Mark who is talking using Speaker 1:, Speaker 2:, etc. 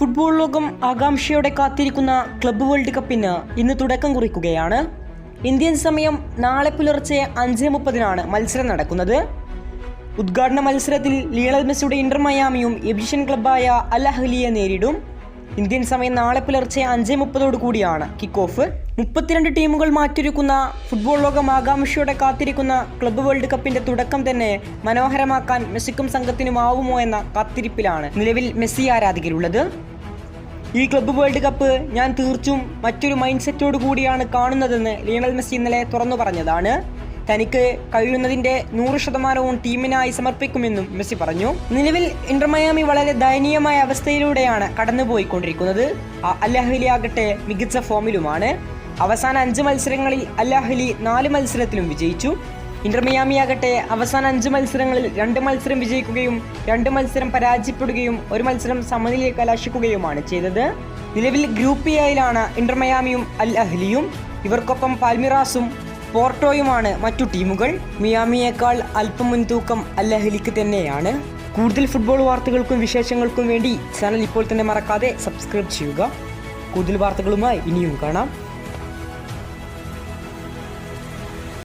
Speaker 1: Football ലോകം ആകാംക്ഷയോടെ കാത്തിരിക്കുന്ന ക്ലബ്ബ് വേൾഡ് കപ്പിന് ഇന്ന് തുടക്കം കുറിക്കുകയാണ്. ഇന്ത്യൻ സമയം നാളെ പുലർച്ചെ അഞ്ച് മുപ്പതിനാണ് മത്സരം നടക്കുന്നത്. ഉദ്ഘാടന മത്സരത്തിൽ ലിയണൽ മെസ്സിയുടെ ഇന്റർ മയാമിയും എബിഷ്യൻ ക്ലബ്ബായ അൽ അഹ്ലിയെ നേരിടും. ഇന്ത്യൻ സമയം നാളെ പുലർച്ചെ അഞ്ച് മുപ്പതോടു കൂടിയാണ്. കിക്ക് ഓഫ് മുപ്പത്തിരണ്ട് ടീമുകൾ മാറ്റൊരുക്കുന്ന ഫുട്ബോൾ ലോകം ആകാംക്ഷയോടെ കാത്തിരിക്കുന്ന ക്ലബ്ബ് വേൾഡ് കപ്പിന്റെ തുടക്കം തന്നെ മനോഹരമാക്കാൻ മെസ്സിക്കും സംഘത്തിനുമാവുമോ എന്ന കാത്തിരിപ്പിലാണ് നിലവിൽ മെസ്സി ആരാധകരുള്ളത്. ഈ ക്ലബ്ബ് വേൾഡ് കപ്പ് ഞാൻ തീർച്ചും മറ്റൊരു മൈൻഡ് സെറ്റോടു കൂടിയാണ് കാണുന്നതെന്ന് ലിയണൽ മെസ്സി ഇന്നലെ തുറന്നു പറഞ്ഞതാണ്. തനിക്ക് കഴിയുന്നതിന്റെ നൂറ് ശതമാനവും ടീമിനായി സമർപ്പിക്കുമെന്നും മെസ്സി പറഞ്ഞു. നിലവിൽ ഇന്റർ മയാമി വളരെ ദയനീയമായ അവസ്ഥയിലൂടെയാണ് കടന്നുപോയിക്കൊണ്ടിരിക്കുന്നത്. അല്ലാഹലി ആകട്ടെ മികച്ച ഫോമിലുമാണ്. അവസാന അഞ്ച് മത്സരങ്ങളിൽ അല്ലാഹലി നാല് മത്സരത്തിലും വിജയിച്ചു. ഇന്റർ ആകട്ടെ അവസാന അഞ്ച് മത്സരങ്ങളിൽ രണ്ട് മത്സരം വിജയിക്കുകയും രണ്ട് മത്സരം പരാജയപ്പെടുകയും ഒരു മത്സരം സമനിലയിൽ കലാശിക്കുകയുമാണ് ചെയ്തത്. നിലവിൽ ഗ്രൂപ്പ് എയിലാണ് ഇന്റർ അൽ അഹ്ലിയും ഇവർക്കൊപ്പം പാൽമിറാസും പോർട്ടോയുമാണ് മറ്റു ടീമുകൾ. മിയാമിയേക്കാൾ അല്പം മുൻതൂക്കം അല്ലഹലിക്ക് തന്നെയാണ്. കൂടുതൽ ഫുട്ബോൾ വാർത്തകൾക്കും വിശേഷങ്ങൾക്കും വേണ്ടി ചാനൽ ഇപ്പോൾ തന്നെ മറക്കാതെ സബ്സ്ക്രൈബ് ചെയ്യുക. കൂടുതൽ വാർത്തകളുമായി ഇനിയും കാണാം.